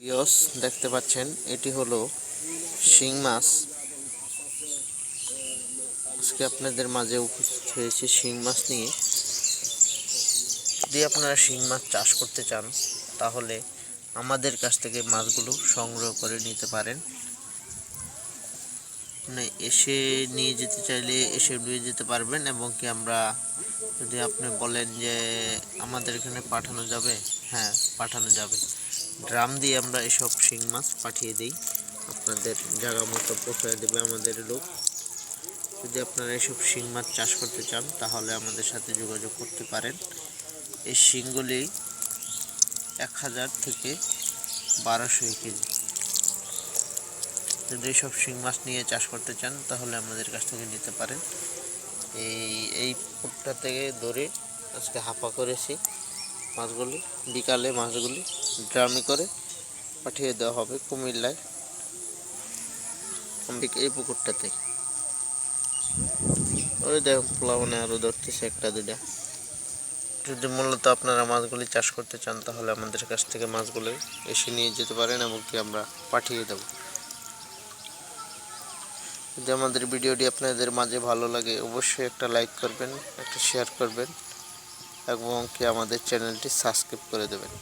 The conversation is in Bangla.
বিয়স দেখতে পাচ্ছেন, এটি হলো শিং মাছ। আজকে আপনাদের মাঝে উপস্থিত হয়েছে শিং মাছ নিয়ে। যদি আপনারা শিং মাছ চাষ করতে চান, তাহলে আমাদের কাছ থেকে মাছগুলো সংগ্রহ করে নিতে পারেন। মানে এসে নিয়ে যেতে চাইলে এসে নিয়ে যেতে পারবেন, এবং কি আমরা যদি আপনি বলেন যে আমাদের এখানে পাঠানো যাবে হ্যাঁ পাঠানো যাবে। ড্রাম দিয়ে আমরা এসব শিং মাছ পাঠিয়ে দিই। আপনাদের জায়গা মতো পৌঁছে দেবে আমাদের লোক। যদি আপনারা এসব শিং মাছ চাষ করতে চান, তাহলে আমাদের সাথে যোগাযোগ করতে পারেন। এই শিংগুলি এক হাজার থেকে বারোশো কেজি যদি এইসব শিং মাছ নিয়ে চাষ করতে চান, তাহলে আমাদের কাছ থেকে নিতে পারেন। এই এই ফুটটা থেকে ধরে আজকে হাফা করেছি। মাছগুলি, বিকালে মাছগুলি ড্রামে করে পাঠিয়ে দেওয়া হবে কুমিল্লায় এই পুকুরটাতে ওই দেখো, প্লাবনে আরও ধরতেছে একটা দুটা যদি মূলত আপনারা মাছগুলি চাষ করতে চান, তাহলে আমাদের কাছ থেকে মাছগুলো এসে নিয়ে যেতে পারেন এবং কি আমরা পাঠিয়ে দেব। যদি আমাদের ভিডিওটি আপনাদের মাঝে ভালো লাগে, অবশ্যই একটা লাইক করবেন, একটা শেয়ার করবেন। এবং কি আমাদের চ্যানেলটি সাবস্ক্রাইব করে দেবেন।